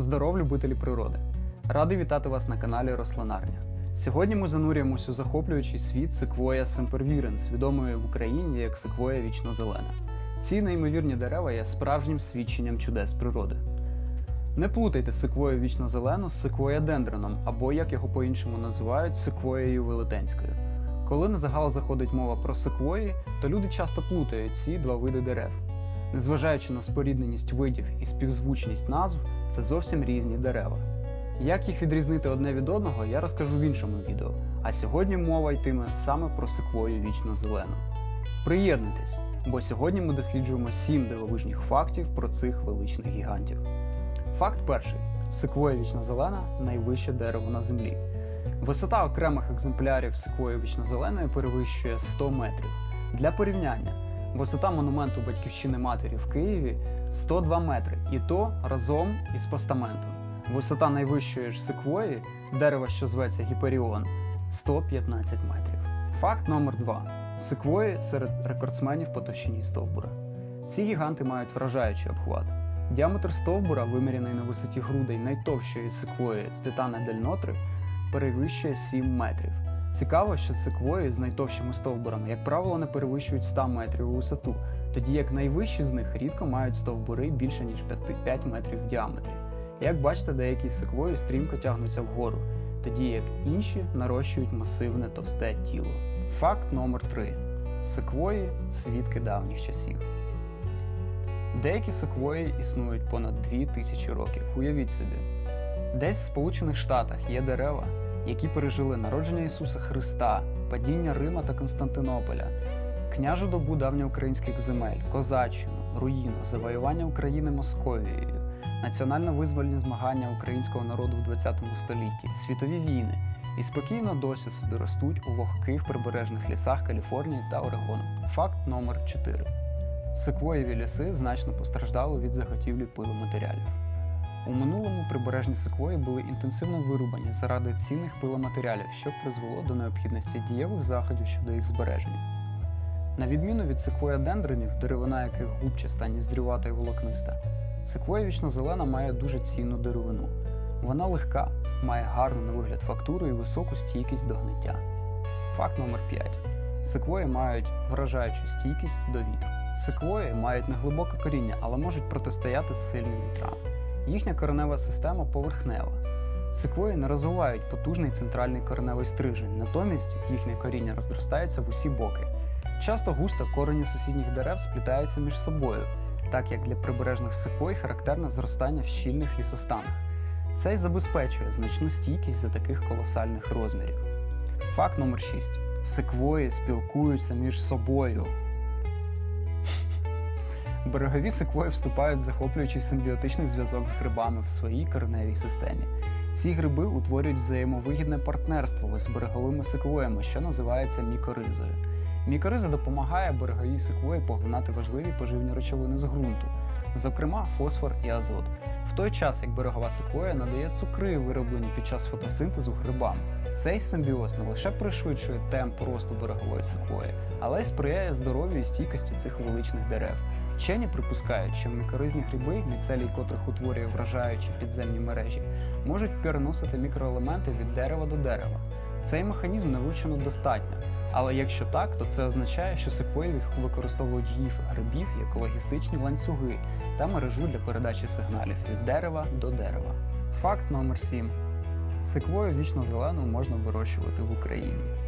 Здоров, любителі природи! Радий вітати вас на каналі Рослинарня. Сьогодні ми занурюємось у захоплюючий світ секвоя Sempervirens, відомої в Україні як секвоя вічнозелена. Ці неймовірні дерева є справжнім свідченням чудес природи. Не плутайте секвою вічнозелену з секвоя-дендроном, або як його по-іншому називають секвоєю велетенською. Коли на загал заходить мова про секвої, то люди часто плутають ці два види дерев. Незважаючи на спорідненість видів і співзвучність назв, це зовсім різні дерева. Як їх відрізнити одне від одного, я розкажу в іншому відео. А сьогодні мова йтиме саме про секвою вічно зелену. Приєднуйтесь, бо сьогодні ми досліджуємо 7 дивовижних фактів про цих величних гігантів. Факт перший: секвоя вічнозелена найвище дерево на землі. Висота окремих екземплярів секвої вічнозеленої перевищує 100 метрів. Для порівняння, висота монументу батьківщини матері в Києві 102 метри, і то разом із постаментом. Висота найвищої ж секвої, дерева, що зветься Гіперіон, 115 метрів. Факт номер 2. Секвої серед рекордсменів по товщині стовбура. Ці гіганти мають вражаючий обхват. Діаметр стовбура, виміряний на висоті грудей найтовщої секвої Титана Дель Нотри, перевищує 7 метрів. Цікаво, що секвої з найтовщими стовбурами, як правило, не перевищують 100 метрів у висоту, тоді як найвищі з них рідко мають стовбури більше ніж 5 5 метрів в діаметрі. Як бачите, деякі секвої стрімко тягнуться вгору, тоді як інші нарощують масивне товсте тіло. Факт номер 3. Секвої свідки давніх часів. Деякі секвої існують понад 2000 років. Уявіть собі. Десь в Сполучених Штатах є дерева, які пережили народження Ісуса Христа, падіння Рима та Константинополя, княжу добу давньоукраїнських земель, козаччину, руїну, завоювання України Московією, національно-визвольні змагання українського народу в ХХ столітті, світові війни і спокійно досі собі ростуть у вогких прибережних лісах Каліфорнії та Орегону. Факт номер 4. Секвоєві ліси значно постраждали від заготівлі пиломатеріалів. У минулому прибережні секвої були інтенсивно вирубані заради цінних пиломатеріалів, що призвело до необхідності дієвих заходів щодо їх збереження. На відміну від секвоя дендронів, деревина яких губчаста, ніздрювата і волокниста, секвоя вічнозелена має дуже цінну деревину. Вона легка, має гарну на вигляд фактуру і високу стійкість до гниття. Факт номер 5. Секвої мають вражаючу стійкість до вітру. Секвої мають неглибоке коріння, але можуть протистояти сильним вітрам. Їхня коренева система поверхнева. Секвої не розвивають потужний центральний кореневий стрижень, натомість їхнє коріння розростається в усі боки. Часто густо корені сусідніх дерев сплітаються між собою, так як для прибережних секвой характерне зростання в щільних лісостанах. Це й забезпечує значну стійкість за таких колосальних розмірів. Факт номер 6. Секвої спілкуються між собою. Берегові секвої вступають в захоплюючий симбіотичний зв'язок з грибами в своїй кореневій системі. Ці гриби утворюють взаємовигідне партнерство з береговими секвоями, що називається мікоризою. Мікориза допомагає береговій секвої поглинати важливі поживні речовини з ґрунту, зокрема фосфор і азот, в той час як берегова секвоя надає цукри, вироблені під час фотосинтезу грибам. Цей симбіоз не лише пришвидшує темп росту берегової секвої, але й сприяє здоров'ю і стійкості цих величних дерев. Вчені припускають, що мікоризні гриби, міцелій котрих утворює вражаючі підземні мережі, можуть переносити мікроелементи від дерева до дерева. Цей механізм не вивчено достатньо, але якщо так, то це означає, що секвої використовують гіфи грибів як логістичні ланцюги та мережу для передачі сигналів від дерева до дерева. Факт номер 7. Секвою вічно зелену можна вирощувати в Україні.